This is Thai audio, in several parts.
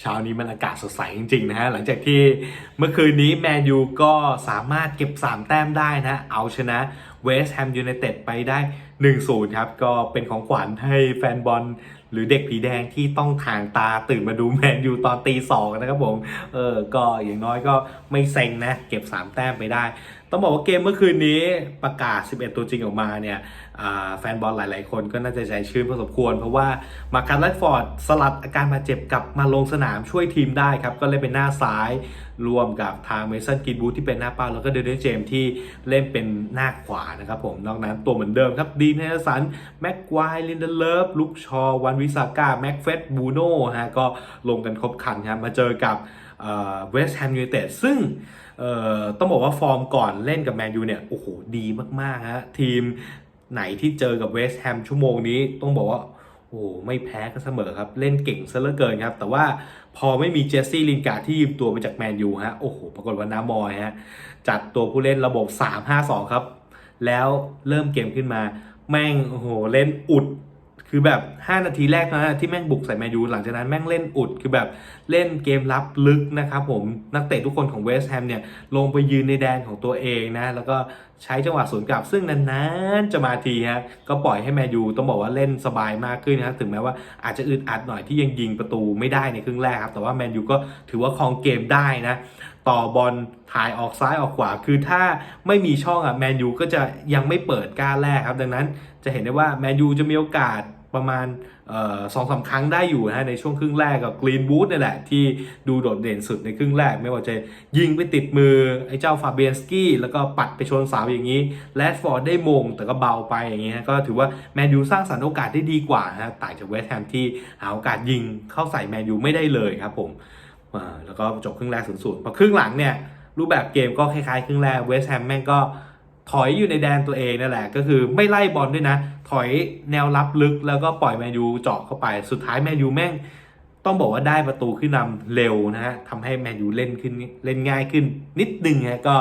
เช้านี้มันอากาศสดใสจริงๆนะฮะหลังจากที่เมื่อคืนนี้แมนยูก็สามารถเก็บ 3 แต้มได้นะ เอาชนะ เวสต์แฮมยูไนเต็ดไปได้ 1-0 ครับ ก็เป็นของขวัญให้แฟนบอลหรือเด็กผีแดงที่ต้องทางตาตื่นมาดูแมนยูตอนตีสองนะครับผม เออ ก็อย่างน้อยก็ไม่เซ็งนะ เก็บ 3 แต้มไปได้ ต้องบอกว่าเกมเมื่อคืนนี้ประกาศ 11 ตัวจริงออกมาเนี่ยแฟนบอลหลาย ๆ คนก็น่าจะใจชื้นพอสมควร เพราะว่ามาคัสแรดฟอร์ดสลัดอาการบาดเจ็บกลับมาลงสนามช่วยทีมได้ครับ ก็เล่นเป็นหน้าซ้ายรวมกับทางเมสันกินบูที่เป็นหน้าเป้าแล้วก็เดนนิสเจมส์ที่เล่นเป็นหน้าขวานะครับผมนอกนั้นตัวเหมือนเดิมครับดีนเฮสันแม็กควายลินเดเลฟลุกชอวันวิสาก้าแม็กเฟสบูโน่ฮะก็ลงกันครบคันครับมาเจอกับเวสต์แฮมยูไนเต็ดซึ่งต้องบอกว่าฟอร์มก่อนเล่นกับแมนยูเนี่ย โอ้โห ดีมาก ๆ ฮะ ทีมไหนที่เจอกับเวสต์แฮมชั่วโมงนี้ ต้องบอกว่า โอ้ไม่แพ้ก็เสมอครับ เล่นเก่งซะเหลือเกินครับ แต่ว่าพอไม่มีเจสซี่ลินการ์ดที่ยืมตัวมาจากแมนยูฮะโอ้โหปรากฏว่าน้ามอยฮะจัดตัวผู้เล่นระบบ 3-5-2 ครับ แล้วเริ่มเกมขึ้นมา แม่งโอ้โหเล่นอุดคือแบบ 5 นาทีแรกนะที่แม่งบุกใส่แมนยูหลังจากนั้นแม่งเล่นอุดคือแบบเล่นเกมรับลึกนะครับผมนักเตะทุกคนของเวสต์แฮมเนี่ยลงไปยืนในแดนของตัวเองนะ แล้วก็ ใช้จังหวะสวนกลับซึ่งนานๆจะมาทีฮะก็ปล่อยให้แมนยูต้องบอกว่าเล่นสบายมากขึ้นนะครับถึงแม้ว่าอาจจะอึดอัดหน่อยที่ยังยิงประตูไม่ได้ในครึ่งแรกครับแต่ว่าแมนยูก็ถือว่าครองเกมได้นะต่อบอลถ่ายออกซ้ายออกขวา คือถ้าไม่มีช่องอะแมนยูก็จะยังไม่เปิดก้าแรกครับ ดังนั้นจะเห็นได้ว่าแมนยูจะมีโอกาส ประมาณสองสาครั้งได้อยู่นะฮะในช่วงครึ่งแรกกับกรีนบูธนี่แหละ ที่ดูโดดเด่นสุดในครึ่งแรก ไม่ว่าจะยิงไปติดมือ ไอ้เจ้าฟาเบียนสกี้ แล้วก็ปัดไปชนสาวอย่างนี้แรดฟอร์ดได้มง แต่ก็เบาไปอย่างนี้ฮะก็ถือว่าแมนยูสร้างสรรค์โอกาสได้ดีกว่าฮะต่างจากเวสต์แฮมที่หาโอกาสยิงเข้าใส่แมนยูไม่ได้เลยครับผมแล้วก็จบครึ่งแรกศูนย์ศูนย์พอครึ่งหลังเนี่ยรูปแบบเกมก็คล้ายๆครึ่งแรกเวสต์แฮมแม่งก็ ถอยอยู่ในแดนตัวเองนั่นแหละ ก็คือไม่ไล่บอลด้วยนะ ถอยแนวรับลึกแล้วก็ปล่อยแมนยูเจาะเข้าไป สุดท้ายแมนยูแม่ง ต้องบอกว่าได้ประตูขึ้นนำเร็วนะฮะทำให้แมนยูเล่นขึ้นเล่นง่ายขึ้น นิดนึงฮะก็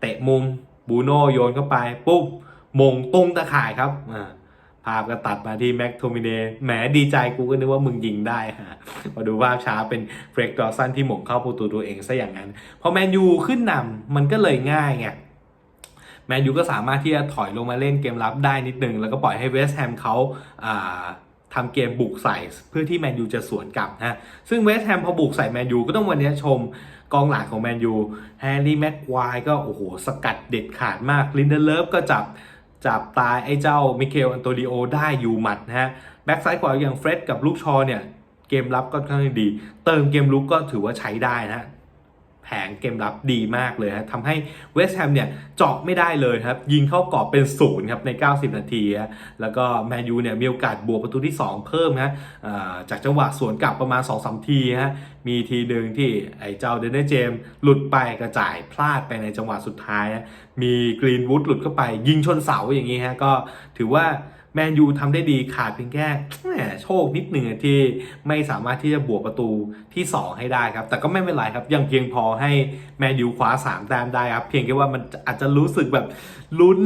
เตะมุมบูโน่โยนเข้าไปปุ๊บมงตุ้งตะข่ายครับอ่าภาพก็ตัดมาที่แม็กโทมิเนแหมดีใจกูก็นึกว่ามึงยิงได้ฮะมาดูภาพช้าเป็นเฟรกดอสันที่หม่งเข้าประตูตัวเองซะอย่างนั้น พอแมนยูขึ้นนำมันก็เลยง่ายไง แมนยูก็สามารถที่จะถอยลงมาเล่นเกมรับได้นิดนึง แล้วก็ปล่อยให้เวสต์แฮมเขาทำเกมบุกใส่เพื่อที่แมนยูจะสวนกลับนะซึ่งเวสต์แฮมพอบุกใส่แมนยูก็ต้องวันนี้ชมกองหลังของแมนยูแฮร์รี่แม็กควายก็โอ้โหสกัดเด็ดขาดมากลินเดเลฟก็จับจับตายไอ้เจ้ามิเคลอันโตนิโอได้อยู่หมัดนะฮะแบ็กซ้ายขวาอย่างเฟร็ดกับลูกชอเนี่ยเกมรับก็ค่อนข้างดี เติมเกมลุกก็ถือว่าใช้ได้นะ ผงเกมรับดีมากเลยฮะทำให้เวสต์แฮมเนี่ยเจาะไม่ได้เลยครับ ยิงเข้ากรอบเป็นศูนย์ครับใน 90 นาทีฮะแล้วก็แมนยูเนี่ยมีโอกาสบวกประตูที่ 2 เพิ่มฮะอ่าจากจังหวะสวนกลับประมาณ 2-3 ทีฮะมีทีหนึ่งที่ไอ้เจ้าเดนเนเจมส์หลุดไปกระจายพลาดไปในจังหวะสุดท้าย มีกรีนวูดหลุดเข้าไป ยิงชนเสาอย่างนี้ฮะก็ถือว่า แมนยูทำได้ดีขาดเพียงแค่โชคนิดหนึ่งที่ไม่สามารถที่จะบวกประตูที่ 2 ให้ได้ครับ แต่ก็ไม่เป็นไรครับ ยังเพียงพอให้แมนยูคว้า3แต้มได้ครับ เพียงแค่ว่ามันอาจจะรู้สึกแบบลุ้น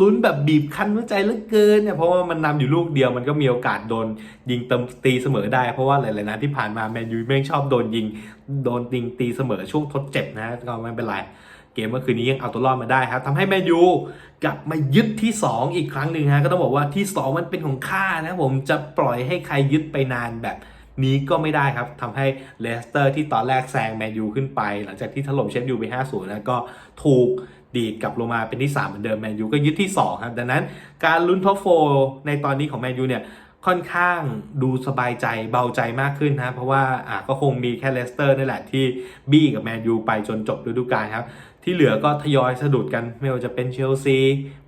ลุ้นแบบบีบคั้นหัวใจเหลือเกินเนี่ยเพราะว่ามันนำอยู่ลูกเดียวมันก็มีโอกาสโดนยิงเติมตีเสมอได้ เพราะว่าหลายๆนัดที่ผ่านมาแมนยูแม่งชอบโดนยิงโดนติงตีเสมอช่วงทดเจ็บนะก็ไม่เป็นไร เกมเมื่อคืนนี้ยังเอาตัวรอดมาได้ครับทำให้แมนยูกลับมายึดที่ 2 อีกครั้งหนึ่งฮะก็ต้องบอกว่าที่ 2 มันเป็นของข้านะผมจะปล่อยให้ใครยึดไปนานแบบนี้ก็ไม่ได้ครับทำให้เลสเตอร์ที่ตอนแรกแซงแมนยูขึ้นไป หลังจากที่ถล่มเชฟยูไป 5-0 แล้วก็ถูกดีดกลับลงมาเป็นที่ 3 เหมือนเดิมแมนยูก็ยึดที่ 2 ครับ ดังนั้นการลุ้นท็อปโฟในตอนนี้ของแมนยูเนี่ยค่อนข้างดูสบายใจเบาใจมากขึ้นนะ เพราะว่าอะก็คงมีแค่เลสเตอร์นี่แหละที่บี้กับแมนยูไปจนจบฤดูกาลครับ ที่เหลือก็ทยอยสะดุดกัน ไม่ว่าจะเป็นเชลซี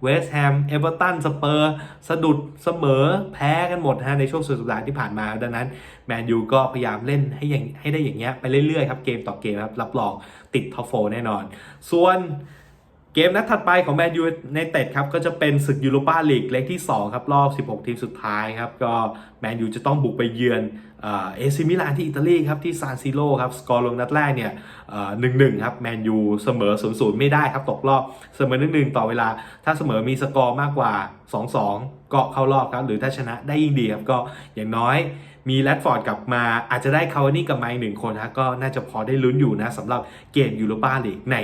เวสต์แฮมเอเวอร์ตันสเปอร์สะดุดเสมอแพ้กันหมดฮะในช่วงสุดสัปดาห์ที่ผ่านมา ดังนั้นแมนยูก็พยายามเล่นให้อย่างให้ได้อย่างเงี้ยไปเรื่อยๆครับเกมต่อเกมครับรับรองติดท็อปโฟแน่นอน ส่วน เกมนัดถัดไปของแมนยูในเต็ดครับก็จะเป็นศึกยูโรปาลีกเล็กที่ 2 ครับ รอบ 16 ทีมสุดท้ายครับ ก็แมนยูจะต้องบุกไปเยือนเอซิมิลานที่อิตาลีครับ ที่ซานซิโรครับ สกอร์ลงนัดแรกเนี่ยหนึ่งหนึ่งครับ แมนยูเสมอ0ูนย์ไม่ได้ครับ ตกรอบเสมอหนึ่งหนึ่งต่อเวลา ถ้าเสมอมีสกอร์มากกว่า 2-2 ก็เข้ารอบครับ หรือถ้าชนะได้ยิ่งดีครับ ก็อย่างน้อยมีแรดฟอร์ดกลับมาอาจจะได้คาวานี่กลับมาอีกหนึ่งคนฮะก็น่าจะพอได้ลุ้นอยู่นะสำหรับเกมยูโรปาลีกใน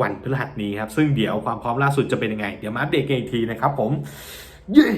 วันพฤหัสนี้ครับ ซึ่งเดี๋ยวความพร้อมล่าสุดจะเป็นยังไง เดี๋ยวมาอัปเดตกันอีกทีนะครับผม เย้